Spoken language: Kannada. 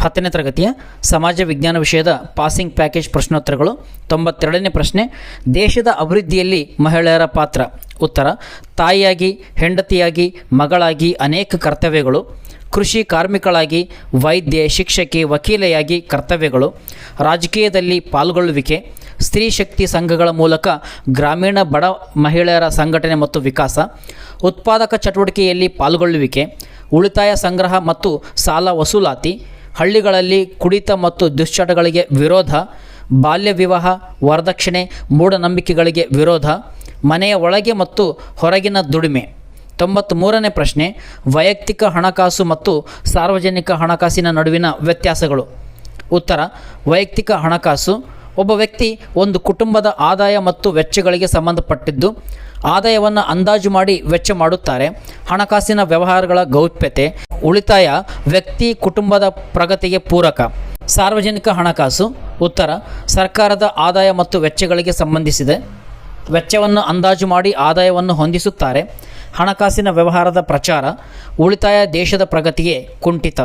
ಹತ್ತನೇ ತರಗತಿಯ ಸಮಾಜ ವಿಜ್ಞಾನ ವಿಷಯದ ಪಾಸಿಂಗ್ ಪ್ಯಾಕೇಜ್ ಪ್ರಶ್ನೋತ್ತರಗಳು. ತೊಂಬತ್ತೆರಡನೇ ಪ್ರಶ್ನೆ, ದೇಶದ ಅಭಿವೃದ್ಧಿಯಲ್ಲಿ ಮಹಿಳೆಯರ ಪಾತ್ರ. ಉತ್ತರ, ತಾಯಿಯಾಗಿ, ಹೆಂಡತಿಯಾಗಿ, ಮಗಳಾಗಿ ಅನೇಕ ಕರ್ತವ್ಯಗಳು. ಕೃಷಿ ಕಾರ್ಮಿಕಳಾಗಿ, ವೈದ್ಯೆ, ಶಿಕ್ಷಕಿ, ವಕೀಲೆಯಾಗಿ ಕರ್ತವ್ಯಗಳು. ರಾಜಕೀಯದಲ್ಲಿ ಪಾಲ್ಗೊಳ್ಳುವಿಕೆ. ಸ್ತ್ರೀ ಶಕ್ತಿ ಸಂಘಗಳ ಮೂಲಕ ಗ್ರಾಮೀಣ ಬಡ ಮಹಿಳೆಯರ ಸಂಘಟನೆ ಮತ್ತು ವಿಕಾಸ. ಉತ್ಪಾದಕ ಚಟುವಟಿಕೆಯಲ್ಲಿ ಪಾಲ್ಗೊಳ್ಳುವಿಕೆ. ಉಳಿತಾಯ ಸಂಗ್ರಹ ಮತ್ತು ಸಾಲ ವಸೂಲಾತಿ. ಹಳ್ಳಿಗಳಲ್ಲಿ ಕುಡಿತ ಮತ್ತು ದುಶ್ಚಟಗಳಿಗೆ ವಿರೋಧ, ಬಾಲ್ಯ ವಿವಾಹ, ವರದಕ್ಷಿಣೆ, ಮೂಢನಂಬಿಕೆಗಳಿಗೆ ವಿರೋಧ, ಮನೆಯ ಒಳಗೆ ಮತ್ತು ಹೊರಗಿನ ದುಡಿಮೆ. ತೊಂಬತ್ತ್ಮೂರನೇ ಪ್ರಶ್ನೆ, ವೈಯಕ್ತಿಕ ಹಣಕಾಸು ಮತ್ತು ಸಾರ್ವಜನಿಕ ಹಣಕಾಸಿನ ನಡುವಿನ ವ್ಯತ್ಯಾಸಗಳು. ಉತ್ತರ, ವೈಯಕ್ತಿಕ ಹಣಕಾಸು, ಒಬ್ಬ ವ್ಯಕ್ತಿ ಒಂದು ಕುಟುಂಬದ ಆದಾಯ ಮತ್ತು ವೆಚ್ಚಗಳಿಗೆ ಸಂಬಂಧಪಟ್ಟಿದ್ದು, ಆದಾಯವನ್ನು ಅಂದಾಜು ಮಾಡಿ ವೆಚ್ಚ ಮಾಡುತ್ತಾರೆ. ಹಣಕಾಸಿನ ವ್ಯವಹಾರಗಳ ಗೌಪ್ಯತೆ ಉಳಿತಾಯ ವ್ಯಕ್ತಿ ಕುಟುಂಬದ ಪ್ರಗತಿಗೆ ಪೂರಕ. ಸಾರ್ವಜನಿಕ ಹಣಕಾಸು, ಉತ್ತರ, ಸರ್ಕಾರದ ಆದಾಯ ಮತ್ತು ವೆಚ್ಚಗಳಿಗೆ ಸಂಬಂಧಿಸಿದೆ. ವೆಚ್ಚವನ್ನು ಅಂದಾಜು ಮಾಡಿ ಆದಾಯವನ್ನು ಹೊಂದಿಸುತ್ತಾರೆ. ಹಣಕಾಸಿನ ವ್ಯವಹಾರದ ಪ್ರಚಾರ, ಉಳಿತಾಯ ದೇಶದ ಪ್ರಗತಿಗೆ ಕುಂಠಿತ.